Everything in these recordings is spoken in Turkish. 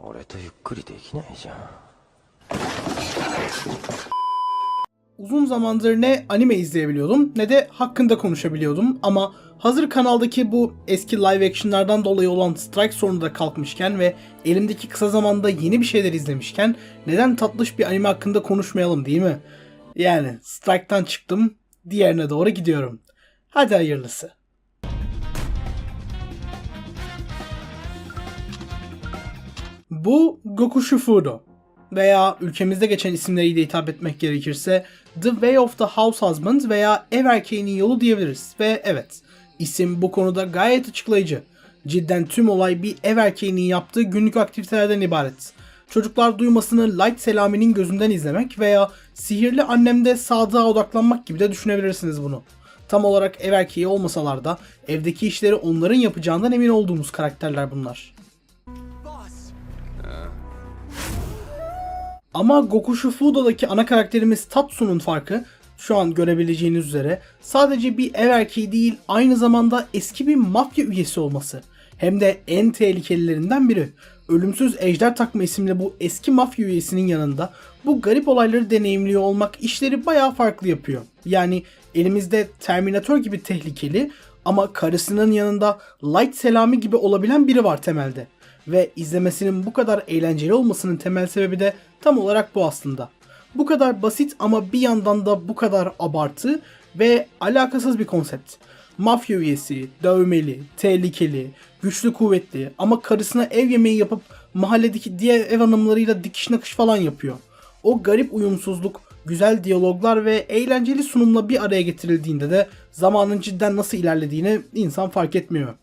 俺とゆっくりできないじゃん Uzun zamandır ne anime izleyebiliyordum ne de hakkında konuşabiliyordum ama hazır kanaldaki bu eski live actionlardan dolayı olan strike sorunu da kalkmışken ve elimdeki kısa zamanda yeni bir şeyler izlemişken neden tatlış bir anime hakkında konuşmayalım değil mi? Yani strike'tan çıktım diğerine doğru gidiyorum. Hadi hayırlısı. Bu Goku Shufudo veya ülkemizde geçen isimleriyle hitap etmek gerekirse The Way of the House Husband veya Ev Erkeğinin Yolu diyebiliriz. Ve evet, isim bu konuda gayet açıklayıcı. Cidden tüm olay bir ev erkeğinin yaptığı günlük aktivitelerden ibaret. Çocuklar duymasını Light Selami'nin gözünden izlemek veya sihirli annemde sadığa odaklanmak gibi de düşünebilirsiniz bunu. Tam olarak ev erkeği olmasalar da evdeki işleri onların yapacağından emin olduğumuz karakterler bunlar. Ama Goku Shufudo'daki ana karakterimiz Tatsu'nun farkı şu an görebileceğiniz üzere sadece bir ev erkeği değil aynı zamanda eski bir mafya üyesi olması. Hem de en tehlikelilerinden biri. Ölümsüz Ejder Takma isimli bu eski mafya üyesinin yanında bu garip olayları deneyimliyor olmak işleri bayağı farklı yapıyor. Yani elimizde Terminator gibi tehlikeli ama karısının yanında Light Selami gibi olabilen biri var temelde ve izlemesinin bu kadar eğlenceli olmasının temel sebebi de tam olarak bu aslında. Bu kadar basit ama bir yandan da bu kadar abartı ve alakasız bir konsept. Mafya üyesi, dövmeli, tehlikeli, güçlü kuvvetli ama karısına ev yemeği yapıp mahalledeki diğer ev hanımlarıyla dikiş nakış falan yapıyor. O garip uyumsuzluk, güzel diyaloglar ve eğlenceli sunumla bir araya getirildiğinde de zamanın cidden nasıl ilerlediğini insan fark etmiyor.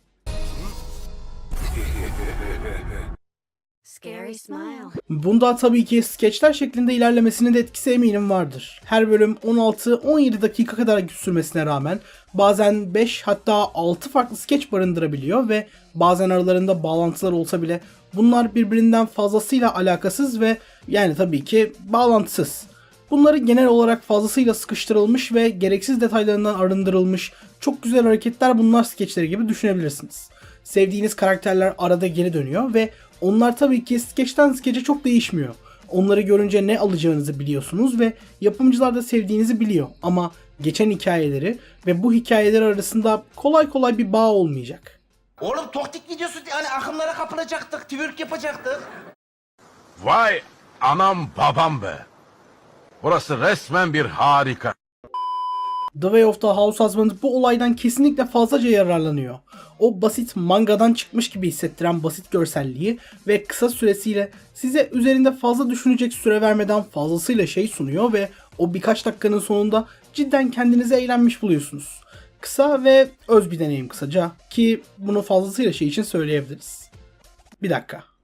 Bunda tabii ki skeçler şeklinde ilerlemesinin de etkisi eminim vardır. Her bölüm 16-17 dakika kadar sürmesine rağmen bazen 5 hatta 6 farklı skeç barındırabiliyor ve bazen aralarında bağlantılar olsa bile bunlar birbirinden fazlasıyla alakasız ve yani tabii ki bağlantısız. Bunları genel olarak fazlasıyla sıkıştırılmış ve gereksiz detaylarından arındırılmış çok güzel hareketler bunlar skeçleri gibi düşünebilirsiniz. Sevdiğiniz karakterler arada geri dönüyor ve onlar tabii ki skeçten skeçe çok değişmiyor. Onları görünce ne alacağınızı biliyorsunuz ve yapımcılar da sevdiğinizi biliyor ama geçen hikayeleri ve bu hikayeler arasında kolay kolay bir bağ olmayacak. Oğlum toktik videosu hani akımlara kapılacaktık, twerk yapacaktık. Vay anam babam be. Burası resmen bir harika. The Way of the House Husband bu olaydan kesinlikle fazlaca yararlanıyor. O basit mangadan çıkmış gibi hissettiren basit görselliği ve kısa süresiyle size üzerinde fazla düşünecek süre vermeden fazlasıyla şey sunuyor ve o birkaç dakikanın sonunda cidden kendinizi eğlenmiş buluyorsunuz. Kısa ve öz bir deneyim kısaca ki bunu fazlasıyla şey için söyleyebiliriz. Bir dakika.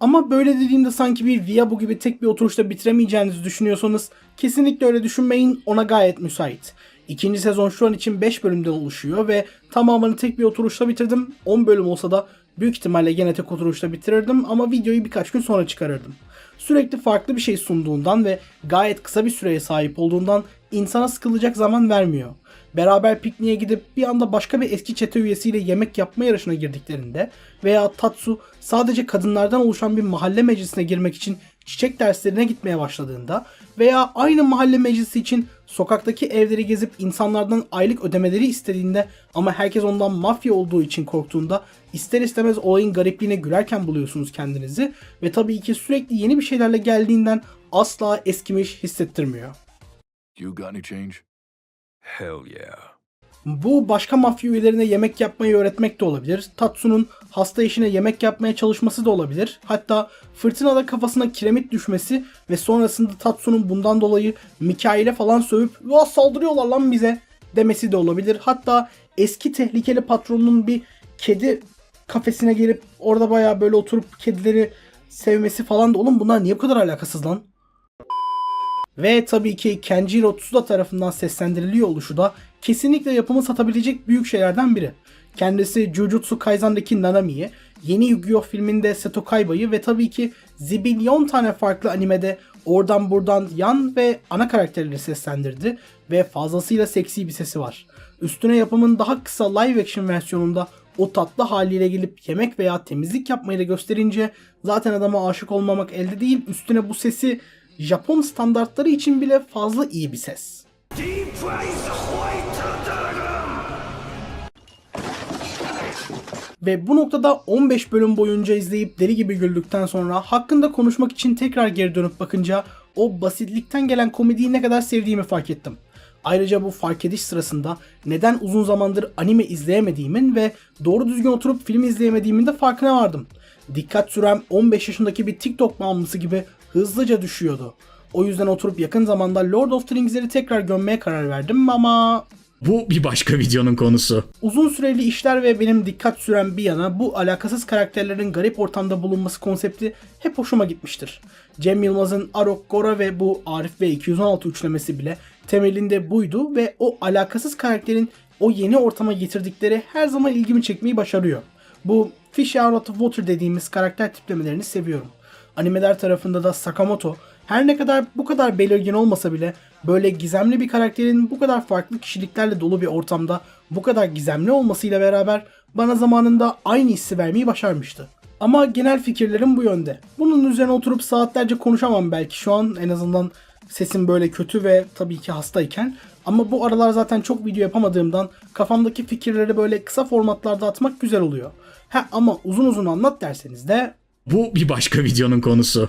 Ama böyle dediğimde sanki bir Viabu gibi tek bir oturuşta bitiremeyeceğinizi düşünüyorsanız kesinlikle öyle düşünmeyin ona gayet müsait. İkinci sezon şu an için 5 bölümden oluşuyor ve tamamını tek bir oturuşta bitirdim. 10 bölüm olsa da büyük ihtimalle gene tek oturuşta bitirirdim ama videoyu birkaç gün sonra çıkarırdım. Sürekli farklı bir şey sunduğundan ve gayet kısa bir süreye sahip olduğundan insana sıkılacak zaman vermiyor. Beraber pikniğe gidip bir anda başka bir eski çete üyesiyle yemek yapma yarışına girdiklerinde veya Tatsu sadece kadınlardan oluşan bir mahalle meclisine girmek için çiçek derslerine gitmeye başladığında veya aynı mahalle meclisi için sokaktaki evleri gezip insanlardan aylık ödemeleri istediğinde ama herkes ondan mafya olduğu için korktuğunda ister istemez olayın garipliğine gülerken buluyorsunuz kendinizi ve tabii ki sürekli yeni bir şeylerle geldiğinden asla eskimiş hissettirmiyor. You got any change? Hell yeah. Bu başka mafya üyelerine yemek yapmayı öğretmek de olabilir. Tatsu'nun hasta eşine yemek yapmaya çalışması da olabilir. Hatta fırtınada kafasına kiremit düşmesi ve sonrasında Tatsu'nun bundan dolayı Mikail'e falan sövüp "Ya saldırıyorlar lan bize" demesi de olabilir. Hatta eski tehlikeli patronunun bir kedi kafesine gelip orada bayağı böyle oturup kedileri sevmesi falan da oğlum bunlar niye bu kadar alakasız lan? Ve tabii ki Kenjiro Tsuda tarafından seslendiriliyor oluşu da kesinlikle yapımı satabilecek büyük şeylerden biri. Kendisi Jujutsu Kaisen'daki Nanami'yi, yeni Yu-Gi-Oh filminde Seto Kaiba'yı ve tabii ki zibilyon tane farklı animede oradan buradan yan ve ana karakterleri seslendirdi ve fazlasıyla seksi bir sesi var. Üstüne yapımın daha kısa live action versiyonunda o tatlı haliyle gelip yemek veya temizlik yapmayı da gösterince zaten adama aşık olmamak elde değil üstüne bu sesi Japon standartları için bile fazla iyi bir ses. Ve bu noktada 15 bölüm boyunca izleyip deli gibi güldükten sonra hakkında konuşmak için tekrar geri dönüp bakınca o basitlikten gelen komediyi ne kadar sevdiğimi fark ettim. Ayrıca bu fark ediş sırasında neden uzun zamandır anime izleyemediğimin ve doğru düzgün oturup film izleyemediğimin de farkına vardım. Dikkat sürem 15 yaşındaki bir TikTok bağımlısı gibi hızlıca düşüyordu. O yüzden oturup yakın zamanda Lord of the Rings'leri tekrar gömmeye karar verdim ama Bu bir başka videonun konusu. Uzun süreli işler ve benim dikkat süren bir yana bu alakasız karakterlerin garip ortamda bulunması konsepti hep hoşuma gitmiştir. Cem Yılmaz'ın Arok, Gora ve bu Arif ve 216 üçlemesi bile temelinde buydu ve o alakasız karakterin o yeni ortama getirdikleri her zaman ilgimi çekmeyi başarıyor. Bu Fish Out of Water dediğimiz karakter tiplemelerini seviyorum. Animeler tarafında da Sakamoto her ne kadar bu kadar belirgin olmasa bile böyle gizemli bir karakterin bu kadar farklı kişiliklerle dolu bir ortamda bu kadar gizemli olmasıyla beraber bana zamanında aynı hissi vermeyi başarmıştı. Ama genel fikirlerim bu yönde. Bunun üzerine oturup saatlerce konuşamam belki şu an en azından sesim böyle kötü ve tabii ki hastayken. Ama bu aralar zaten çok video yapamadığımdan kafamdaki fikirleri böyle kısa formatlarda atmak güzel oluyor. Ha ama uzun uzun anlat derseniz de Bu bir başka videonun konusu.